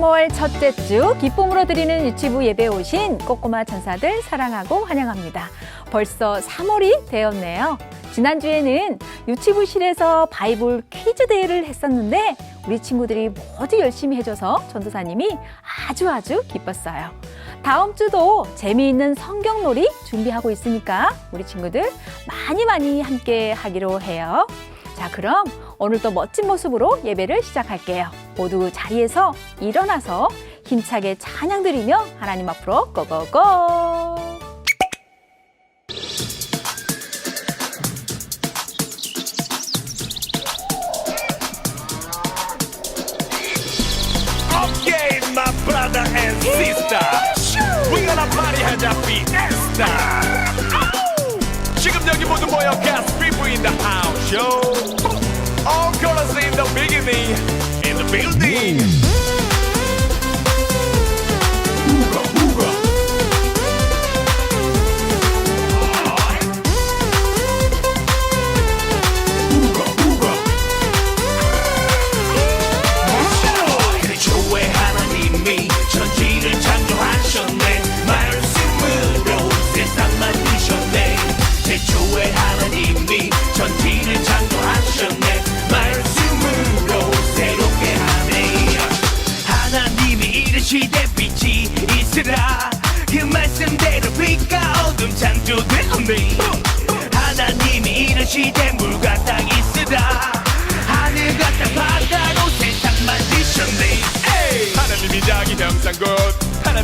3월 첫째 주 기쁨으로 드리는 유치부 예배에 오신 꼬꼬마 천사들 사랑하고 환영합니다. 벌써 3월이 되었네요. 지난주에는 유치부실에서 바이블 퀴즈 대회를 했었는데 우리 친구들이 모두 열심히 해줘서 전도사님이 아주 아주 기뻤어요. 다음 주도 재미있는 성경놀이 준비하고 있으니까 우리 친구들 많이 많이 함께 하기로 해요. 자, 그럼 오늘도 멋진 모습으로 예배를 시작할게요. 모두 자리에서 일어나서 힘차게 찬양 드리며 하나님 앞으로 고고고! Okay, my brother and sister. We gonna party 하자 fiesta. 지금 여기 모두 모여 gas people in the house show. All colors in the beginning, in the building.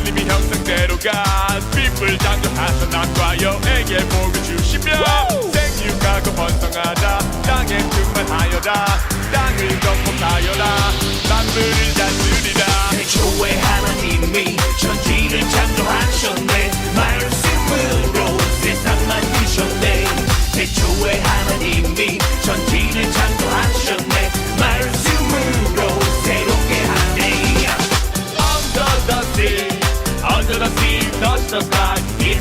하나님이 형상대로가 빛을 창조하사 남과 여에게 복을 주시며 생육하고 번성하자 땅에 충만하여라. 땅을 건복하여라. 만물을 다스리라. 태초에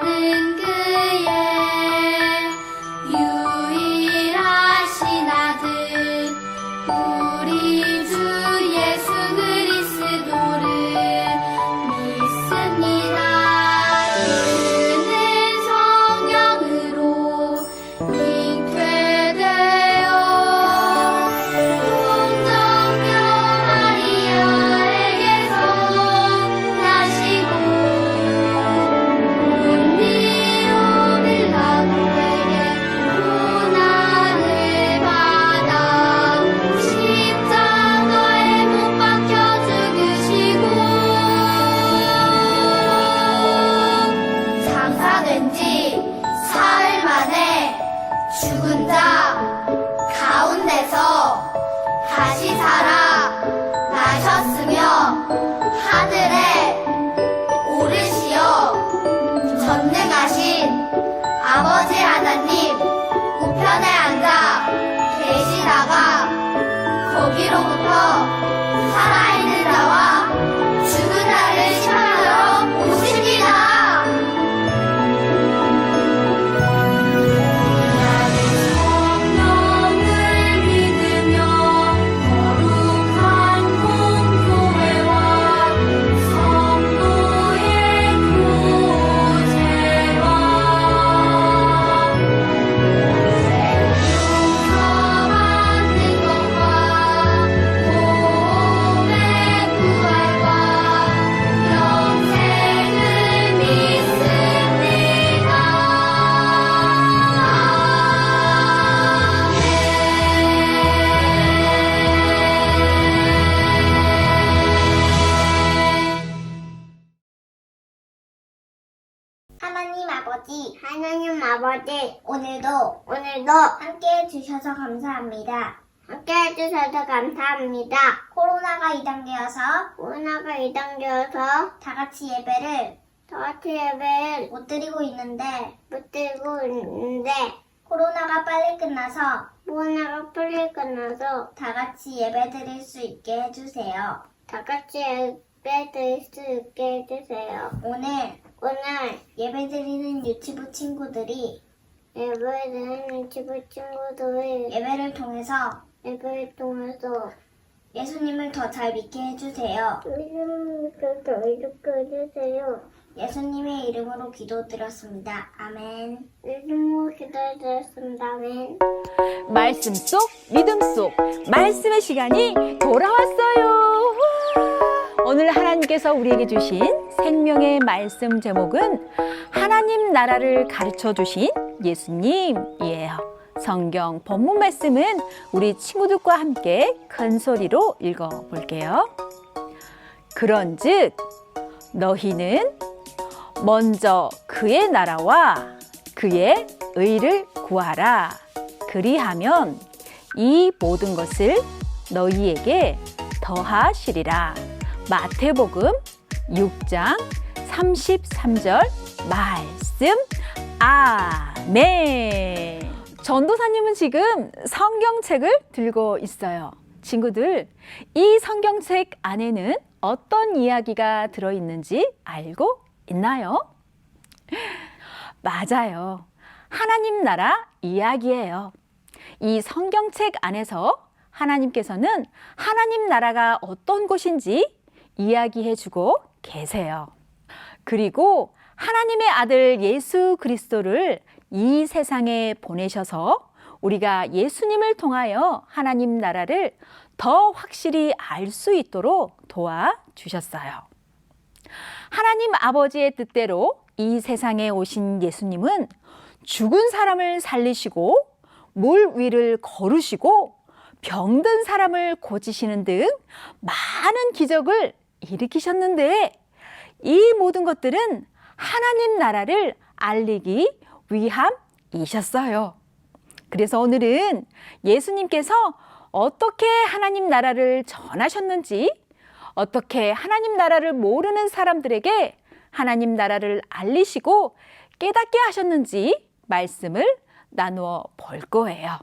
나 아버지, 하나님 아버지, 오늘도, 오늘도 함께 해주셔서 감사합니다. 함께 해주셔서 감사합니다. 코로나가 2단계여서, 코로나가 2단계여서, 다 같이 예배를, 다 같이 예배를 못 드리고 있는데, 못 드리고 있는데, 코로나가 빨리 끝나서, 코로나가 빨리 끝나서, 다 같이 예배 드릴 수 있게 해주세요. 다 같이 예배 드릴 수 있게 해주세요. 오늘, 오늘 예배 드리는 유치부 친구들이 예배 드리는 유치부 친구들이 예배를 통해서 예배를 통해서 예수님을 더 잘 믿게 해주세요. 예수님을 더 믿게 해주세요. 예수님의 이름으로 기도드렸습니다. 아멘. 이름으로 기도드렸습니다. 아멘. 말씀 속 믿음 속 말씀의 시간이 돌아왔어요. 와! 오늘 하나님께서 우리에게 주신 생명의 말씀 제목은 하나님 나라를 가르쳐 주신 예수님이에요. 성경 본문 말씀은 우리 친구들과 함께 큰 소리로 읽어 볼게요. 그런즉 너희는 먼저 그의 나라와 그의 의를 구하라. 그리하면 이 모든 것을 너희에게 더하시리라. 마태복음 6장 33절 말씀. 아멘. 전도사님은 지금 성경책을 들고 있어요. 친구들, 이 성경책 안에는 어떤 이야기가 들어있는지 알고 있나요? 맞아요. 하나님 나라 이야기예요. 이 성경책 안에서 하나님께서는 하나님 나라가 어떤 곳인지 이야기해 주고 계세요. 그리고 하나님의 아들 예수 그리스도를 이 세상에 보내셔서 우리가 예수님을 통하여 하나님 나라를 더 확실히 알 수 있도록 도와 주셨어요. 하나님 아버지의 뜻대로 이 세상에 오신 예수님은 죽은 사람을 살리시고 물 위를 걸으시고 병든 사람을 고치시는 등 많은 기적을 일으키셨는데 이 모든 것들은 하나님 나라를 알리기 위함이셨어요. 그래서 오늘은 예수님께서 어떻게 하나님 나라를 전하셨는지, 어떻게 하나님 나라를 모르는 사람들에게 하나님 나라를 알리시고 깨닫게 하셨는지 말씀을 나누어 볼 거예요.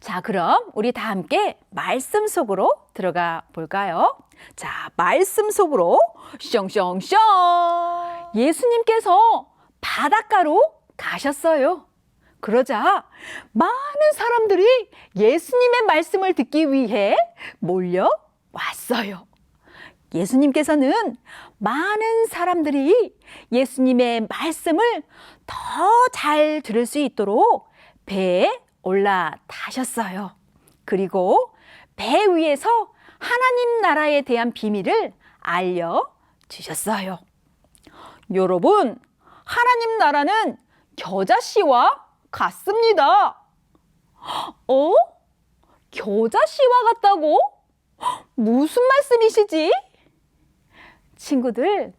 자, 그럼 우리 다 함께 말씀 속으로 들어가 볼까요? 자, 말씀 속으로 숑숑숑. 예수님께서 바닷가로 가셨어요. 그러자 많은 사람들이 예수님의 말씀을 듣기 위해 몰려왔어요. 예수님께서는 많은 사람들이 예수님의 말씀을 더 잘 들을 수 있도록 배에 올라타셨어요. 그리고 배 위에서 하나님 나라에 대한 비밀을 알려주셨어요. 여러분, 하나님 나라는 겨자씨와 같습니다. 어? 겨자씨와 같다고? 무슨 말씀이시지? 친구들,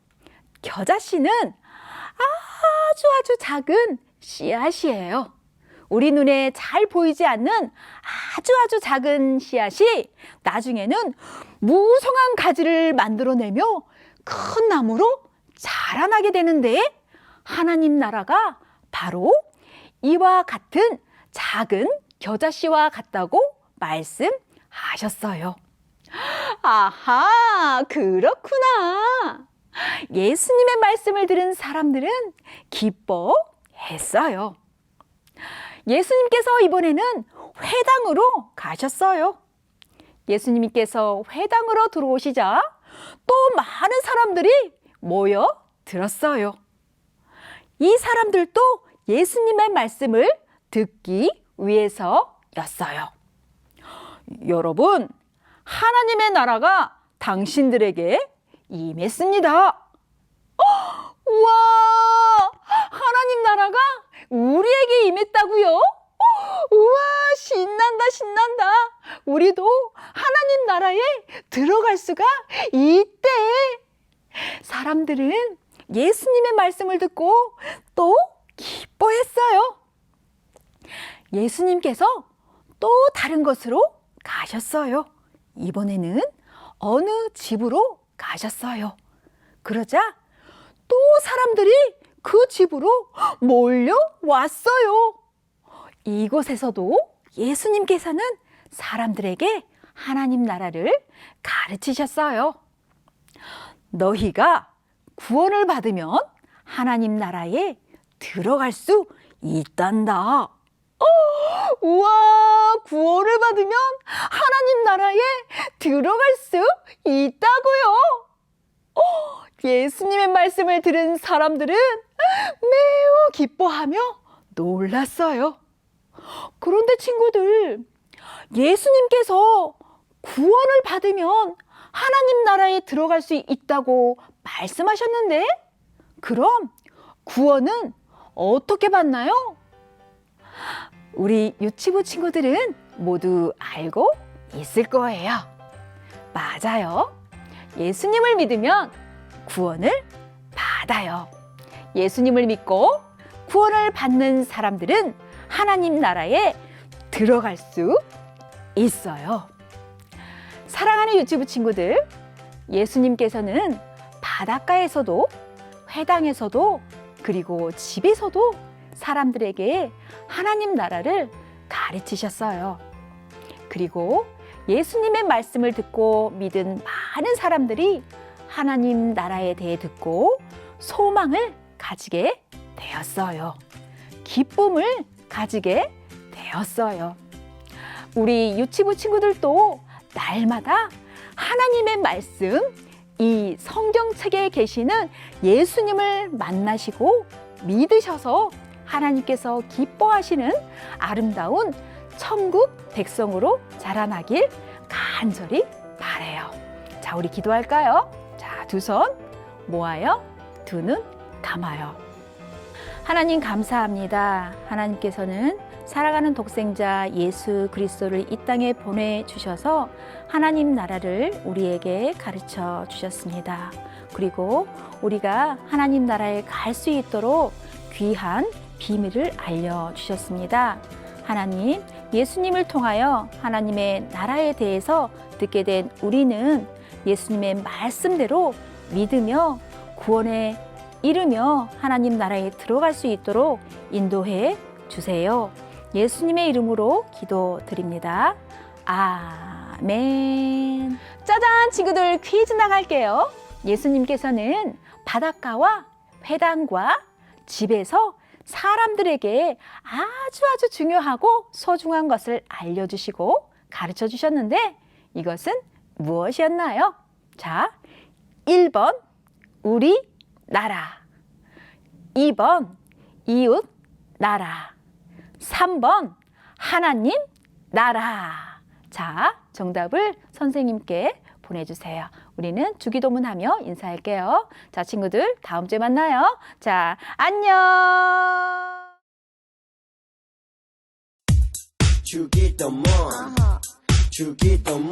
겨자씨는 아주 아주 작은 씨앗이에요. 우리 눈에 잘 보이지 않는 아주 아주 작은 씨앗이 나중에는 무성한 가지를 만들어내며 큰 나무로 자라나게 되는데 하나님 나라가 바로 이와 같은 작은 겨자씨와 같다고 말씀하셨어요. 아하, 그렇구나. 예수님의 말씀을 들은 사람들은 기뻐했어요. 예수님께서 이번에는 회당으로 가셨어요. 예수님께서 회당으로 들어오시자 또 많은 사람들이 모여 들었어요. 이 사람들도 예수님의 말씀을 듣기 위해서였어요. 여러분, 하나님의 나라가 당신들에게 임했습니다. 어, 우와! 하나님 나라가 우리에게 임했다고요? 어, 우와, 신난다, 신난다. 우리도 하나님 나라에 들어갈 수가 있대. 사람들은 예수님의 말씀을 듣고 또 기뻐했어요. 예수님께서 또 다른 곳으로 가셨어요. 이번에는 어느 집으로 가셨어요. 그러자 또 사람들이 그 집으로 몰려왔어요. 이곳에서도 예수님께서는 사람들에게 하나님 나라를 가르치셨어요. 너희가 구원을 받으면 하나님 나라에 들어갈 수 있단다. 어, 우와, 구원을 받으면 하나님 나라에 들어갈 수 있다고요. 어, 예수님의 말씀을 들은 사람들은 매우 기뻐하며 놀랐어요. 그런데 친구들, 예수님께서 구원을 받으면 하나님 나라에 들어갈 수 있다고 말씀하셨는데, 그럼 구원은 어떻게 받나요? 우리 유치부 친구들은 모두 알고 있을 거예요. 맞아요. 예수님을 믿으면 구원을 받아요. 예수님을 믿고 구원을 받는 사람들은 하나님 나라에 들어갈 수 있어요. 사랑하는 유치부 친구들, 예수님께서는 바닷가에서도 회당에서도 그리고 집에서도 사람들에게 하나님 나라를 가르치셨어요. 그리고 예수님의 말씀을 듣고 믿은 많은 사람들이 하나님 나라에 대해 듣고 소망을 가지게 되었어요. 기쁨을 가지게 되었어요. 우리 유치부 친구들도 날마다 하나님의 말씀, 이 성경책에 계시는 예수님을 만나시고 믿으셔서 하나님께서 기뻐하시는 아름다운 천국 백성으로 자라나길 간절히 바래요. 자, 우리 기도할까요? 자, 두손 모아요. 두 눈 감아요. 하나님 감사합니다. 하나님께서는 살아가는 독생자 예수 그리스도를 이 땅에 보내 주셔서 하나님 나라를 우리에게 가르쳐 주셨습니다. 그리고 우리가 하나님 나라에 갈 수 있도록 귀한 비밀을 알려 주셨습니다. 하나님, 예수님을 통하여 하나님의 나라에 대해서 듣게 된 우리는 예수님의 말씀대로 믿으며 구원에 이르며 하나님 나라에 들어갈 수 있도록 인도해 주세요. 예수님의 이름으로 기도드립니다. 아멘. 짜잔, 친구들 퀴즈 나갈게요. 예수님께서는 바닷가와 회당과 집에서 사람들에게 아주 아주 중요하고 소중한 것을 알려주시고 가르쳐 주셨는데 이것은 무엇이었나요? 자, 1번 우리 나라 2번 이웃 나라 3번 하나님 나라 자, 정답을 선생님께 보내주세요. 우리는 주기도문 하며 인사할게요. 자, 친구들, 다음 주에 만나요. 자, 안녕! 주기도문 주기도문